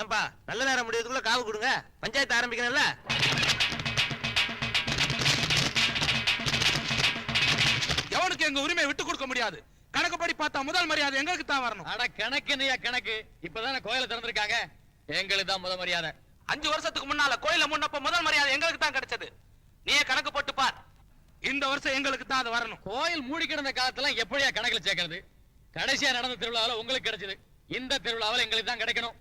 ஏன்பா நல்ல நேரம் முடியறதுக்குள்ள காவு கொடுங்க. பஞ்சாயத்து ஆரம்பிக்கணும்ல? எவனுக்கு எங்க உரிமையை விட்டு கொடுக்க முடியாது? கணக்குப்படி பார்த்தா முதல் மரியாதை எங்களுக்கு தான் வரணும். அட கணக்கு என்னையா கணக்கு? இப்பதானே கோயில திறந்திருக்காங்க? எங்களுக்கு தான் முத மரியாதை. அஞ்சு வருஷத்துக்கு முன்னால கோயில முன்னப்ப முதல் மரியாதை எங்களுக்கு தான் கிடைச்சது. நீயே கணக்கு போட்டு பார். இந்த வருஷம் எங்களுக்கு தான் அது வரணும். கோயில் மூடி கிடந்த காலத்துல எப்படியா கணக்குல சேர்க்கறது? கடைசியா நடந்த திருவிழாவில் உங்களுக்கு கிடைச்சது. இந்த திருவிழாவில் எங்களுக்கு தான் கிடைக்கணும்.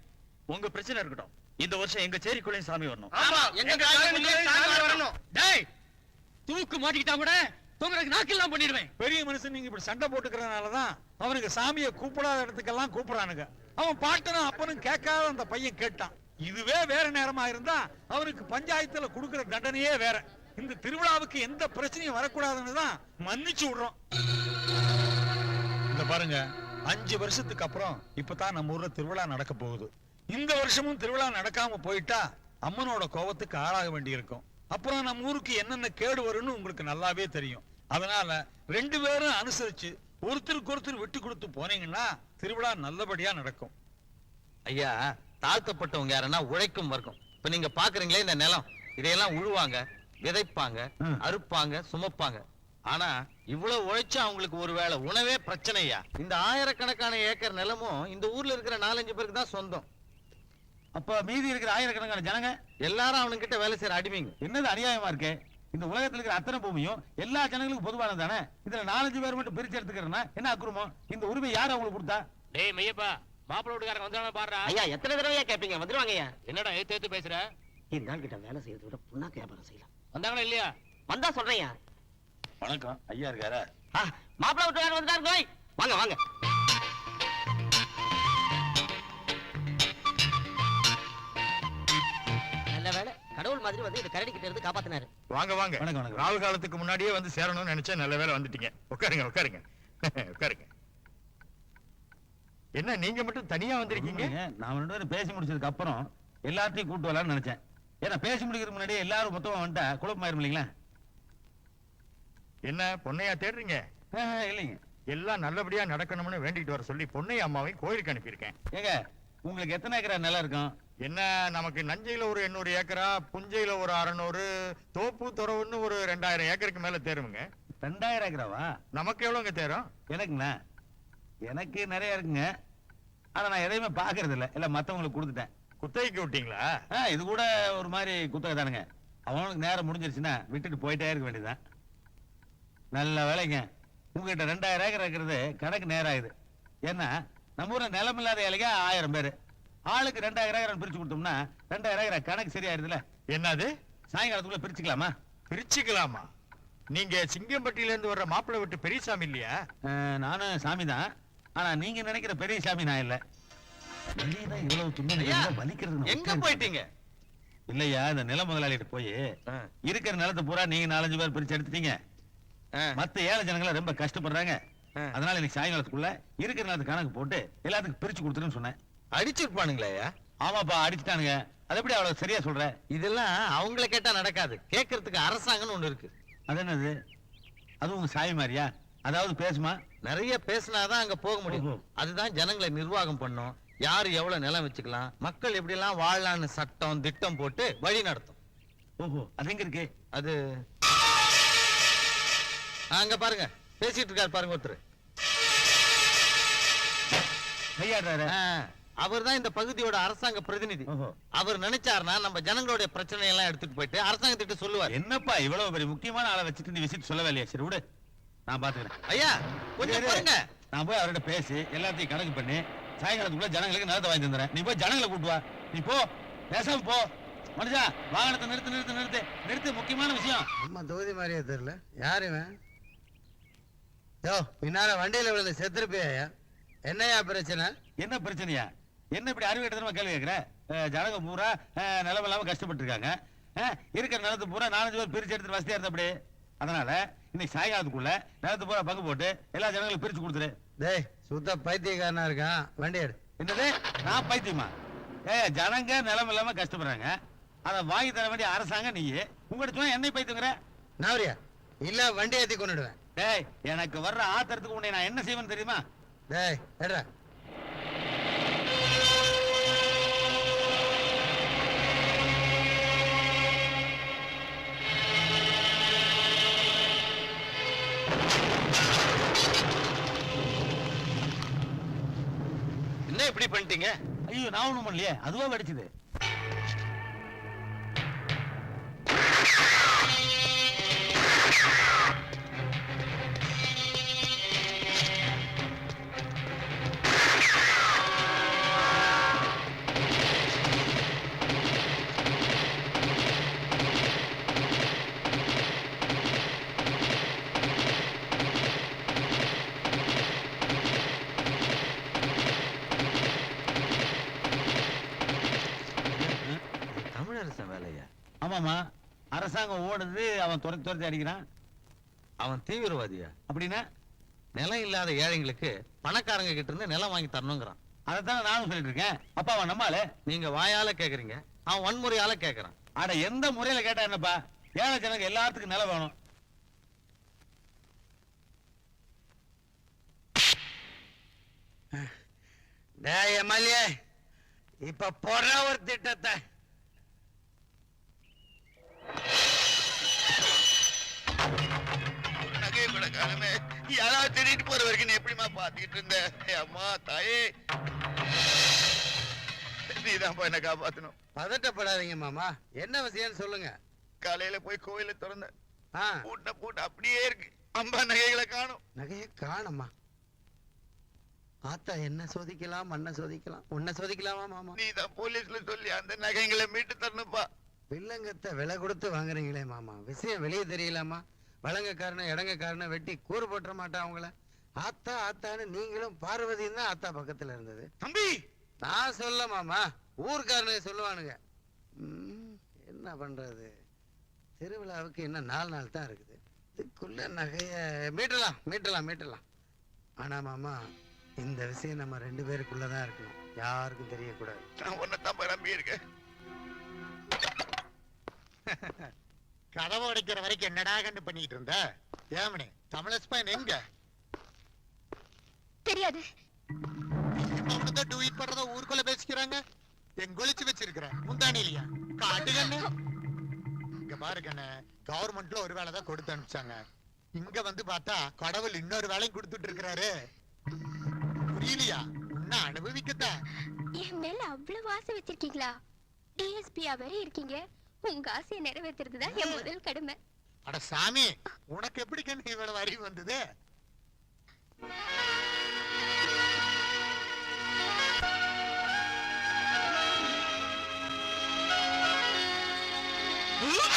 உங்க பிரச்சனை இருக்கட்டும். இந்த வருஷம் எங்க சேரிக்குள்ளேயும் சாமி வரணும். ஆமா எங்க காலனிலேயே சாமி வரணும். டேய் தூக்கு மாட்டிக்கிட்டா கூட தூங்குறதுக்கு நாக்கெல்லாம் பண்ணிடுவேன். பெரிய மனுஷன் நீங்க இப்படி சண்டை போட்டுக்கிறதுனால தான் அவனுக்கு சாமியை கூப்பிடாத இடத்துக்கெல்லாம் கூப்பிடுறானுங்க. அவன் பாட்டனும் அப்பனும் கேட்காத அந்த பையன் கேட்டான். இதுவே வேற நேரமா இருந்தா அவனுக்கு பஞ்சாயத்துல கொடுக்கிற தண்டனையே வேற. இந்த திருவிழாவுக்கு எந்த பிரச்சனையும் வரக்கூடாதுன்னு தான் மன்னிச்சு விடுறோம். இந்த பாருங்க அஞ்சு வருஷத்துக்கு அப்புறம் இப்பதான் நம்ம ஊர்ல திருவிழா நடக்க போகுது. இந்த வருஷமும் திருவிழா நடக்காம போயிட்டா அம்மனோட கோபத்துக்கு ஆளாக வேண்டியிருக்கும். அப்புறம் நம்ம ஊருக்கு என்னென்ன கேடு வரும்னு உங்களுக்கு நல்லாவே தெரியும். அதனால ரெண்டு பேரும் அனுசரிச்சு ஒருத்தருக்கு ஒருத்தர் விட்டு கொடுத்து போனீங்கன்னா திருவிழா நல்லபடியா நடக்கும். ஐயா தாழ்த்தப்பட்டவங்க யாருன்னா உழைக்கும் வர்க்கம். இப்ப நீங்க பாக்குறீங்களே இந்த நிலம். இதையெல்லாம் உழுவாங்க விதைப்பாங்க. அறுப்பாங்க சுமப்பாங்க. ஆனா இவ்வளவு உழைச்சா அவங்களுக்கு ஒருவேளை உணவே பிரச்சனையா? இந்த ஆயிரக்கணக்கான ஏக்கர் நிலமும் இந்த ஊர்ல இருக்கிற நாலஞ்சு பேருக்கு தான் சொந்தம். அப்ப மீதி இருக்கிற ஆயிரக்கணக்கான ஜனங்க எல்லாரும் அவனுங்கிட்ட வேலை செய்யற அடிமைங்க. என்னது அநியாயமா இருக்கு? இந்த உலகத்துல இருக்கிற அத்தனை பூமியும் எல்லா ஜனங்களுக்கும் பொதுவானது தானே? இதுல நாலஞ்சு பேர் மட்டும் பிரிச்சு எடுத்துக்கிறேன்னா என்ன அக்குறமோ இந்த உரிமை யார் அவங்களுக்கு கொடுத்தா? டேய் மையப்பா மாப்பிள்ளை வீட்டுக்காரங்க வந்தாலும் பாடுறா ஐயா எத்தனை தடவையா கேப்பீங்க? வந்துருவாங்க ஐயா. என்னடா ஏத்து ஏத்து பேசுற? இந்த ஆள் கிட்ட வேலை செய்யறதை விட புண்ணாக்கு வியாபாரம் செய்யலாம். வந்தாங்களா இல்லையா? வந்தா சொல்றேன்யா வணக்கம். ஐயா இருக்காரா? ஆ, மாப்பிள்ளை விட்டுக்காரர் வந்துட்டாரு வாங்க வாங்க. மாதிரி வந்து இந்த கரடி கிட்ட இருந்து காப்பாத்தினாரு. வாங்க வாங்க. வணக்கம், வணக்கம். ராகு காலத்துக்கு முன்னாடியே வந்து சேரணும்னு நினைச்சேன் நல்ல வேளை வந்துட்டீங்க. உட்காருங்க உட்காருங்க. உட்காருங்க. என்ன நீங்க மட்டும் தனியா வந்திருக்கீங்க? நான் ரெண்டு பேரும் பேசி முடிச்சதுக்கு அப்புறம் எல்லாத்தையும் கூட்டு வரலாம்னு நினைச்சேன். ஏன்னா பேசி முடிக்கிறதுக்கு முன்னாடியே எல்லாரும் மொத்தமா வந்துட்டா குழப்பமாயிரும் இல்லைங்களா? என்ன பொன்னையா தேடுறீங்க? இல்லைங்க. எல்லாம் நல்லபடியா நடக்கணும்னு வேண்டிட்டு வர சொல்லி பொன்னையா அம்மாவையும் கோயிலுக்கு அனுப்பியிருக்கேன். ஏங்க உங்களுக்கு எத்தனை ஏக்கரா நிலம் இருக்கும்? என்ன நமக்கு நஞ்சையில ஒரு எண்ணூறு ஏக்கரா புஞ்சையில ஒரு அறநூறு தோப்பு துறவுன்னு ஒரு ரெண்டாயிரம் ஏக்கருக்கு மேல தேருமுங்க. ரெண்டாயிரம் ஏக்கராவா? நமக்கு எவ்வளவுங்க தேரும்? எனக்குண்ணா? எனக்கு நிறைய இருக்குங்க. ஆனா நான் எதையுமே பாக்குறது இல்ல எல்லாம் மத்தவங்களுக்கு கொடுத்துட்டேன். குத்தகைக்கு விட்டீங்களா? இது கூட ஒரு மாதிரி குத்தகை தானுங்க. அவனுக்கு நேரம் முடிஞ்சிருச்சுன்னா விட்டுட்டு போயிட்டே இருக்க வேண்டியதுதான். நல்ல வேலைங்க. உங்ககிட்ட ரெண்டாயிரம் ஏக்கர் இருக்கிறது கணக்கு நேரம் ஆகுது ஏன்னா நம்ம ஊர்ல நிலம் இல்லாத ஏழைங்க ஆயிரம் பேர். ஆளுக்கு ரெண்டாயிரம் ஏக்கர் பிரிச்சு கொடுத்தோம்னா ரெண்டாயிரம் ஏக்கர் கணக்கு சரியாயிருதுல என்னது? சாயங்காலத்துக்குள்ள பிரிச்சுக்கலாமா? பிரிச்சுக்கலாமா? நீங்க சிங்கம்பட்டியில இருந்து வர்ற மாப்பிள்ளை விட்டு பெரியசாமி இல்லையா? ஆ, நானும் சாமி தான் ஆனா நீங்க நினைக்கிற பெரிய சாமி நான் இல்ல. இவ்வளவு துன்பம் வலிக்கிறது எங்க. போயிட்டீங்க? இல்லையா இந்த நில முதலாளிகிட்ட போய் இருக்கிற நிலத்தை பூரா நீங்க நாலஞ்சு பேர் பிரிச்சு எடுத்துட்டீங்க. மத்த ஏழை ஜனங்கள ரொம்ப கஷ்டப்படுறாங்க. அதனால இன்னைக்கு சாயங்காலத்துக்குள்ள இருக்கிற நிலத்து கணக்கு போட்டு எல்லாத்துக்கும் பிரிச்சு கொடுத்துருன்னு சொன்னேன். அடிச்சிருப்பானுங்களே. ஆமாப்பா அடிச்சுட்டானுங்க. அது எப்படி அவ்வளவு சரியா சொல்ற? இதெல்லாம் அவங்கள கேட்டா நடக்காது. கேட்கறதுக்கு அரசாங்கம்னு ஒண்ணு இருக்கு. அது என்னது? அது உங்க சாமி மாதிரியா? அதாவது பேசுமா? நிறைய பேசினாதான் அங்க போக முடியும். அதுதான் ஜனங்களை நிர்வாகம் பண்ணும். யாரு எவ்வளவு நிலம் வச்சுக்கலாம் மக்கள் எப்படி எல்லாம் வாழலாம்னு சட்டம் திட்டம் போட்டு வழி நடத்தும். ஓஹோ அது எங்க இருக்கு? அது அங்க பாருங்க. பேசிட்டு இருக்காரு பாருங்க ஒருத்தர். கையாடுறாரு. அவர் தான் இந்த பகுதியோட அரசாங்க பிரதிநிதி. அவர் நினைச்சாருன்னா நம்ம ஜனங்களுடைய பிரச்சனை எல்லாம் எடுத்துட்டு போயிட்டு அரசாங்கத்திட்ட சொல்லுவார். என்னப்பா இவ்வளவு பெரிய முக்கியமான ஆளை வச்சுட்டு நீ விசிட் சொல்ல வேலையா சரி விடு. நான் பாத்துக்கிறேன். ஐயா கொஞ்சம். பாருங்க நான் போய் அவர்கிட்ட பேசி எல்லாத்தையும் கணக்கு பண்ணி சாயங்காலத்துக்குள்ள ஜனங்களுக்கு நிலத்தை வாங்கி தந்துறேன் நீ போய் ஜனங்களை கூட்டு வா. நீ போ. பேசாம போ. மனுஷா வாகனத்தை நிறுத்து நிறுத்து நிறுத்து. நிறுத்து முக்கியமான விஷயம். நம்ம தொகுதி மாதிரியே தெரியல. யார் இவன்? யோ பின்னால வண்டியில விழுந்து செத்துருப்பியா என்னையா பிரச்சனை? என்ன பிரச்சனையா? என்ன இப்படி அறிவு எடுத்து கேள்வி கேட்கிற? அஹ், ஜனங்க பூரா அஹ், நிலம் இல்லாம கஷ்டப்பட்டு இருக்காங்க இருக்கிற நிலத்து பூரா நாலஞ்சு பேர் பிரிச்சு எடுத்து வசதியா இருந்த அப்படி அதனால இன்னைக்கு சாயங்காலத்துக்குள்ள நிலத்து பூரா பங்கு போட்டு எல்லா ஜனங்களும் பிரிச்சு கொடுத்துரு. டேய் சுத்த பைத்தியக்காரனா இருக்கான். வண்டி எடு. என்னது? நான் பைத்தியமா? ஏ ஜனங்க நிலம் இல்லாம கஷ்டப்படுறாங்க. அதை வாங்கி தர வேண்டிய அரசாங்கம் நீ. உங்கள்கிட்ட சொன்னா என்னை பைத்தியங்கிற? நவரியா இல்ல வண்டி ஏத்தி கொண்டுடுவேன். டேய் எனக்கு வர்ற ஆத்திரத்துக்கு உன்னை நான் என்ன செய்வேன்னு தெரியுமா? டேய் எடுறா. பண்ணிட்டீங்க ஐயோ நான் ஒண்ணும் பண்ணலையே. அதுவா வெடிச்சது? அரசாங்கம் ஓடுது அவன் துரத்தி துரத்தி அடிக்கிறான். அவன் தீவிரவாதியா? அப்படின்னா? நிலம் இல்லாத ஏழைங்களுக்கு பணக்காரங்க கிட்ட இருந்து நிலம் வாங்கி தரணுங்கிறான். அதைத்தானே நானும் சொல்லிட்டு இருக்கேன். அப்பா அவன் நம்மால நீங்க வாயால கேக்குறீங்க. அவன் வன்முறையால கேக்குறான். அட எந்த முறையில கேட்டா என்னப்பா? ஏழை ஜனங்க எல்லாத்துக்கும் நிலம் வேணும். டேய் எம்எல்ஏ இப்ப போடுற ஒரு திட்டத்தை காணுமே யாராவது திருடிட்டு போற வரைக்கும் நீ எப்படிமா பாத்துக்கிட்டு இருந்த? அம்மா தாயே. நீதான் போய் என்ன காப்பாத்தணும். பதட்டப்படாதீங்க மாமா. என்ன விஷயம்னு சொல்லுங்க. காலையில போய் கோயில திறந்த பூட்ட பூட்ட அப்படியே இருக்கு. அம்பா நகைகளை காணும். நகைய காணம்மா. ஆத்தா என்ன சோதிக்கலாம் மண்ணை சோதிக்கலாம் உன்னை சோதிக்கலாமா மாமா? நீதான் போலீஸ்ல சொல்லி அந்த நகைகளை மீட்டு தரணுப்பா வில்லங்கத்தை விலை கொடுத்து வாங்குறீங்களே மாமா. விஷயம் வெளியே தெரியலாமா? வழங்கக்காரனை இடங்கக்காரனை வெட்டி கூறு போட்டுற மாட்டான் அவங்கள. ஆத்தா ஆத்தான்னு நீங்களும் பார்வதியும் தான் ஆத்தா பக்கத்துல இருந்தது. தம்பி! நான் சொல்ல மாமா ஊர்க்காரனுங்க சொல்லுவானுங்க. என்ன பண்றது? திருவிழாவுக்கு இன்னும் நாலு நாள் தான் இருக்குது. இதுக்குள்ள நகைய மீட்டலாம் மீட்டலாம் மீட்டலாம். ஆனா மாமா இந்த விஷயம் நம்ம ரெண்டு பேருக்குள்ளதான் இருக்கணும். யாருக்கும் தெரியக்கூடாது. நான் உன்னைத்தான் போய் நம்பி இருக்கேன் கதவை உடைக்கிற வரைக்கும் என்னடா கண்டு பண்ணிட்டு இருந்த? ஏமனே தமிழஸ்பைன் எங்க? தெரியாது. அவனுதான் டூயிட் பண்றத ஊருக்குள்ள பேசிக்கிறாங்க. எங்கொழிச்சு வச்சிருக்கிறேன். முந்தானி இல்லையா? காட்டு கண்ணு. இங்க பாரு கண்ணு கவர்மெண்ட்ல ஒரு வேலை தான் கொடுத்து அனுப்பிச்சாங்க. இங்க வந்து பார்த்தா கடவுள் இன்னொரு வேலையும் கொடுத்துட்டு இருக்கிறாரு. புரியலையா? உன்ன அனுபவிக்கத்தான். என் மேல அவ்வளவு ஆசை வச்சிருக்கீங்களா? டிஎஸ்பியா வேற இருக்கீங்க. உங்க ஆசையை நிறைவேற்றுறதுதான் என் முதல் கடமை. அட சாமி உனக்கு எப்படி கண்ணு இவ்வளவு அறிவு வந்தது? ஐயா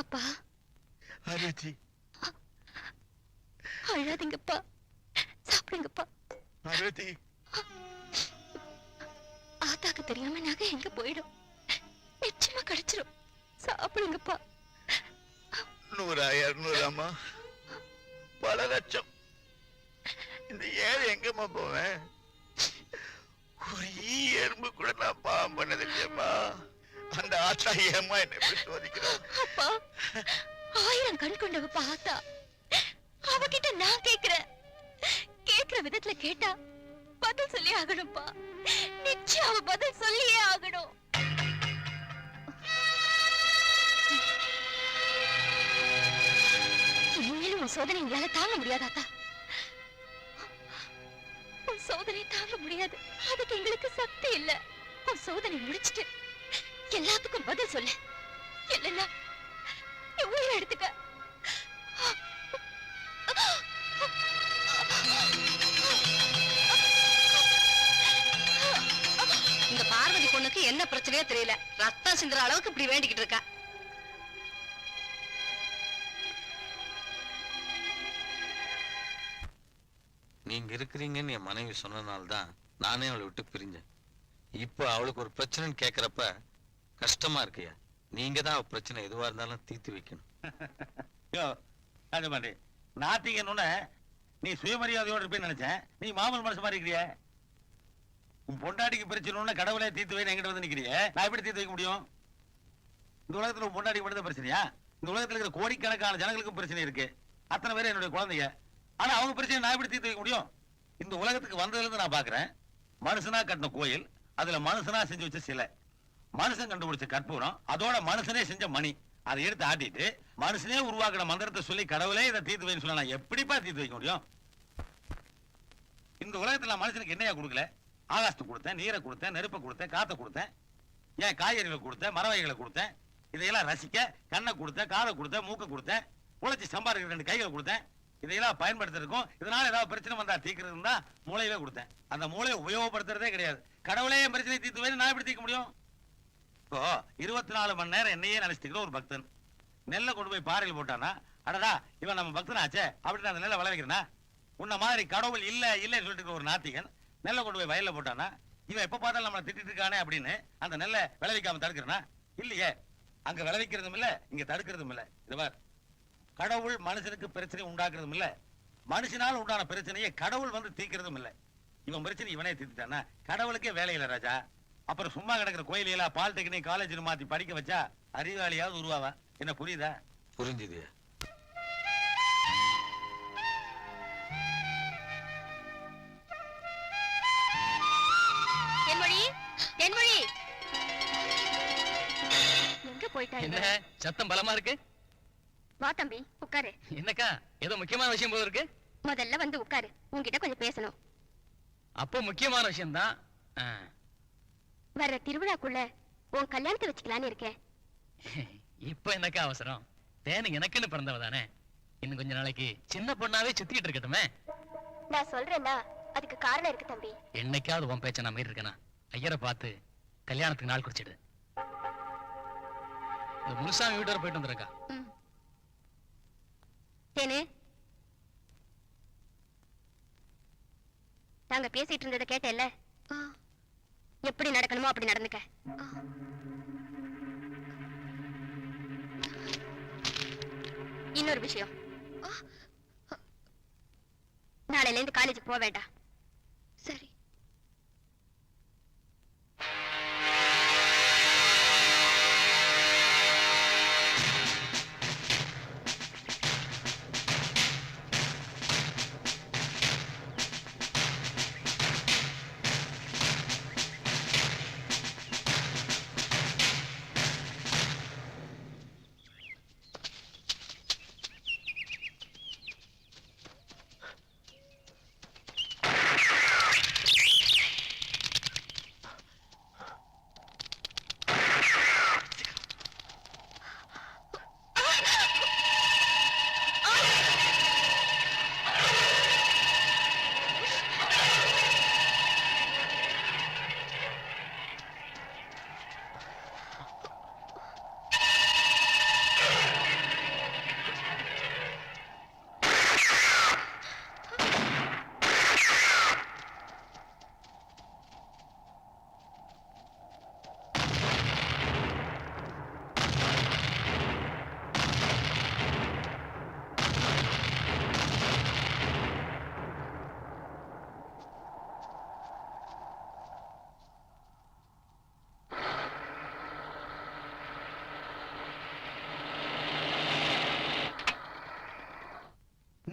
அப்பா. அருச்சி அழாதீங்கப்பா. சாப்பிடுங்கப்பா. அருச்சி ஆத்தாக்கு தெரியாம நகை எங்க போயிடும்? நிச்சயமா கிடைச்சிரும். சாப்பிடுங்கப்பா. நூறா இருநூறாமா பல லட்சம். இந்த ஏழை எங்கம்மா போவேன்? ஒரு ஈ எறும்பு கூட நான் பாவம் பண்ணது இல்லையம்மா அந்த ஆத்தா ஏமா என்ன எப்படி சோதிக்கிறான் அப்பா ஆயிரம் கண் கொண்டவ ஆத்தா அவகிட்ட நான் கேக்குறேன். கேக்குற விதத்துல கேட்டா பதில் சொல்லி ஆகணும்ப்பா. நிச்சயம் அவ பதில் சொல்லியே ஆகணும். இனிமேலும் உன் சோதனை எங்களால தாங்க முடியாதாத்தா உன் சோதனை தாங்க முடியாது. அதுக்கு எங்களுக்கு சக்தி இல்ல. உன் சோதனை முடிச்சிட்டு எல்லாத்துக்கும் பதில் சொல்லு. இல்லைன்னா என் உயிரை எடுத்துக்க. இந்த பார்வதி பொண்ணுக்கு என்ன பிரச்சனையோ தெரியல. ரத்தம் சிந்துற அளவுக்கு இப்படி வேண்டிக்கிட்டு இருக்கா. நீங்க இருக்கிறீங்கன்னு என் மனைவி சொன்னனால தான் நானே அவளை விட்டு பிரிஞ்சேன். இப்போ அவளுக்கு ஒரு பிரச்சனைன்னு கேட்குறப்ப கஷ்டமா இருக்கையா? நீங்க தான் அவ பிரச்சனை எதுவா இருந்தாலும் தீர்த்து வைக்கணும். யோ அது மாதிரி. நாத்திங்கன்னு நீ சுயமரியாதையோட இருப்பேன்னு நினைச்சேன். நீ மாமூல் மனசு மாதிரி இருக்கிறிய. உன் பொண்டாட்டிக்கு பிரச்சனை கடவுளே தீர்த்து வைன்னு என்கிட்ட வந்து நிக்கிறிய. நான் எப்படி தீர்த்து வைக்க முடியும்? இந்த உலகத்துல உன் பொண்டாட்டிக்கு மட்டும் பிரச்சனையா? இந்த உலகத்துல இருக்கிற கோடிக்கணக்கான ஜனங்களுக்கும் பிரச்சனை இருக்கு. அத்தனை பேர் என்னுடைய குழந்தைங்க. ஆனா அவங்க பிரச்சனை நான் எப்படி தீர்த்து வைக்க முடியும்? இந்த உலகத்துக்கு வந்ததுல இருந்து நான் பாக்குறேன். மனுஷனா கட்டின கோயில் அதுல மனுஷனா செஞ்சு வச்ச சிலை. மனுஷன் கண்டுபிடிச்ச கற்பூரம் அதோட மனுஷனே செஞ்ச மணி. அதை எடுத்து ஆட்டிட்டு மனுஷனே உருவாக்குற மந்திரத்தை சொல்லி கடவுளே இதை தீர்த்து வைன்னு சொன்னா நான் எப்படிப்பா தீர்த்து வைக்க முடியும்? இந்த உலகத்துல நான் மனுஷனுக்கு என்னையா கொடுக்கல? ஆகாசத்தை கொடுத்தேன் நீரை கொடுத்தேன் நெருப்பை கொடுத்தேன் காத்தை கொடுத்தேன். ஏன் காய்கறிகளை கொடுத்தேன் மரவகைகளை கொடுத்தேன். இதையெல்லாம் ரசிக்க கண்ணை கொடுத்தேன் காதை கொடுத்தேன் மூக்கை கொடுத்தேன். உழைச்சி சம்பாதிக்கிற ரெண்டு கைகளை கொடுத்தேன். இதையெல்லாம் பயன்படுத்திருக்கோம். இதனால ஏதாவது பிரச்சனை வந்தா தீர்க்கிறது இருந்தால் மூளையவே கொடுத்தேன். அந்த மூளையை உபயோகப்படுத்துறதே கிடையாது. கடவுளே என் பிரச்சனை தீர்த்து வைன்னு நான் எப்படி தீர்க்க முடியும்? இப்போ இருபத்தி நாலு மணி நேரம் என்னையே நினைச்சிட்டு ஒரு பக்தன். நெல்லை கொண்டு போய் பாறையில் போட்டானா அடடா இவன் நம்ம பக்தனாச்சே அப்படின்னு அந்த நெல்லை விளைவிக்கிறனா உன்ன மாதிரி கடவுள் இல்ல இல்லைன்னு சொல்லிட்டு ஒரு நாத்திகன் நெல்லை கொண்டு போய் வயல்ல போட்டானா இவன் எப்ப பார்த்தாலும் நம்மளை திட்டிட்டு இருக்கானே அப்படின்னு அந்த நெல்லை விளைவிக்காம தடுக்கிறனா? இல்லையே. அங்க விளைவிக்கிறதும் இல்ல இங்க தடுக்கிறதும் இல்ல. இது கடவுள் மனுஷனுக்கு பிரச்சனை உண்டாக்குறதும் இல்ல. மனுஷனால் உண்டான பிரச்சனையை கடவுள் வந்து தீக்கிறதும் இல்ல. இவன் பிரச்சனை இவனே தீர்த்துட்டானா கடவுளுக்கே வேலை ராஜா. அப்புறம் சும்மா கிடக்கிற கோயிலையெல்லாம் பாலிடெக்னிக் காலேஜ் மாத்தி படிக்க வச்சா அறிவாளியாவது உருவாவா? என்ன புரியுதா? புரிஞ்சுதுயா தென்மொழி தென்மொழி. எங்க போயிட்டா என்ன சத்தம் பலமா இருக்கு? வா தம்பி உட்காரு. என்னக்கா ஏதோ முக்கியமான விஷயம் போல இருக்கு? முதல்ல வந்து உட்காரு உன்கிட்ட கொஞ்சம் பேசணும். அப்போ முக்கியமான விஷயம் தான் வர்ற திருவிழாக்குள்ள உன் கல்யாணத்தை வச்சுக்கலான்னு இருக்கேன். இப்ப என்னக்கா அவசரம்? தேனு எனக்குன்னு பிறந்தவ தானே? இன்னும் கொஞ்ச நாளைக்கு சின்ன பொண்ணாவே சுத்திட்டு இருக்கட்டுமே. நான் சொல்றேன்னா அதுக்கு காரணம் இருக்கு தம்பி. என்னைக்காவது உன் பேச்ச நான் மீறி இருக்கேனா ஐயரை பார்த்து கல்யாணத்துக்கு நாள் குறிச்சிடு. இந்த முனுசாமி வீட்டு போயிட்டு வந்துருக்கா. தேனு. நாங்க பேசிட்டு இருந்ததை கேட்டேல்ல? எப்படி நடக்கணுமோ அப்படி நடந்துக்க. இன்னொரு விஷயம். நாளையில இருந்து காலேஜ் போக வேண்டாம்.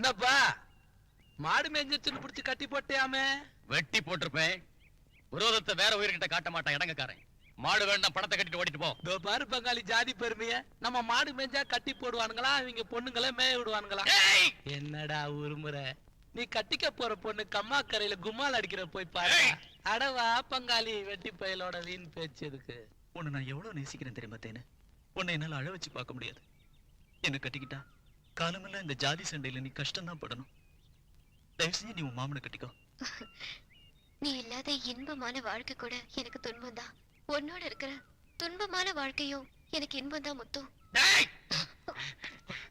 என்னப்பா? மாடு மேய்ஞ்சிருச்சுன்னு புடிச்சு கட்டி போட்டியாமே? வெட்டி போட்டிருப்பேன். விரோதத்தை வேற உயிர்கிட்ட காட்ட மாட்டான் இடங்கக்காரன். மாடு வேண்டாம் பணத்தை கட்டிட்டு ஓடிட்டு போ. இதோ பாரு பங்காளி ஜாதி பெருமைய. நம்ம மாடு மேய்ஞ்சா கட்டி போடுவானுங்களா? இவங்க பொண்ணுங்களே மேய விடுவானுங்களா? என்னடா உருமுறை. நீ கட்டிக்க போற பொண்ணு கம்மா கரையில கும்மால் அடிக்கிற போய் பாரு. அடவா பங்காளி வெட்டி பயலோட வீண் பேச்சு எதுக்கு? உன்னை நான் எவ்வளவு நேசிக்கிறேன் தெரியுமா தேனு? உன்னை என்னால அழ வச்சு பார்க்க முடியாது. என்ன கட்டிக்கிட்டா? காலமெல்லாம் இந்த ஜாதி சண்டையில நீ கஷ்டம் தான் படணும். தயவு செஞ்சு நீ உன் மாமனை கட்டிக்கோ. நீ இல்லாத இன்பமான வாழ்க்கை கூட எனக்கு துன்பம் தான் உன்னோட இருக்கிற துன்பமான வாழ்க்கையும் எனக்கு இன்பம் தான் முத்தும்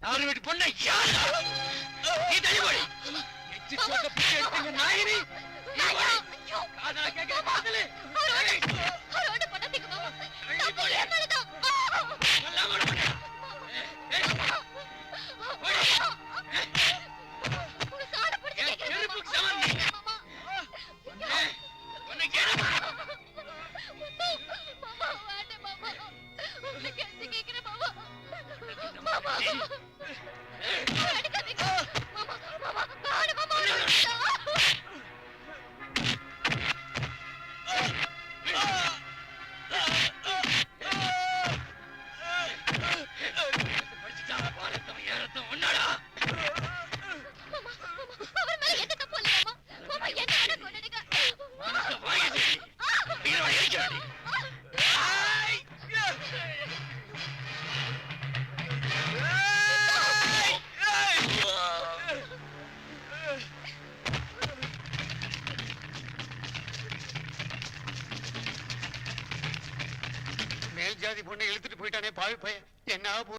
அவரு வீட்டு பொண்ணை நாயினி.